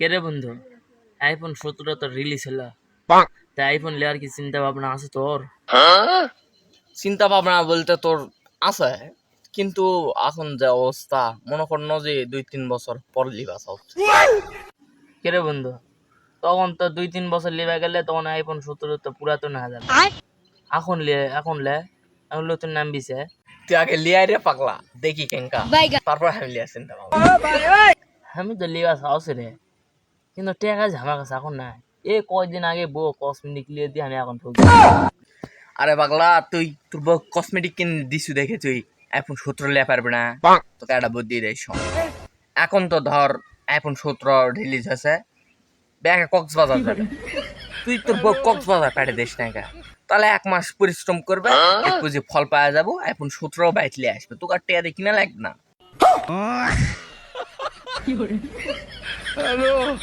কে রে বন্ধু? আইফোন সতেরো তো রিলিজ হলো। তা আইফোন লেওয়ার কি চিন্তা ভাবনা আছে তোর? চিন্তা ভাবনা বলতে তোর আছে কিন্তু এখন যে অবস্থা মনে কর যে দুই তিন বছর পর লিবা সব কে রে বন্ধু? তখন তো দুই তিন বছর লিবা গেলে তখন আইফোন সতেরো তো পুরাতন হয়ে যাবে। এখন লে এখন লে এখন নতুন নাম দিছে। তুই আগে লিয়াই রে পাগলা দেখি কেঙ্কা। তারপর আমি লিয়া চিন্তা ভাবনা আমি তো লিবা চাওছি রে। কিন্তু টেকা আছে আমার কাছে এখন নাই। এ কয়দিন আগে বউ কসমেটিক লিয়ে দিয়ে আমি এখন ঠকি আরে পাগলা তুই তোর বউ কসমেটিক কিনে দিছু দেখে তুই। এখন সতেরো লিয়া পারবে না। তোকে একটা বুদ্ধি দেয় এখন তো ধর এখন সতেরো রিলিজ হয়েছে ব্যাগে কক্সবাজার যাবে তুই তোর বউ কক্সবাজার পাঠিয়ে দিস না একা। তাহলে এক মাস পরিশ্রম করবে একটু যে ফল পাওয়া যাব এখন সতেরো বাইক লিয়ে আসবে। তোকে আর টেয়া দিয়ে কিনা লাগবে না। あの。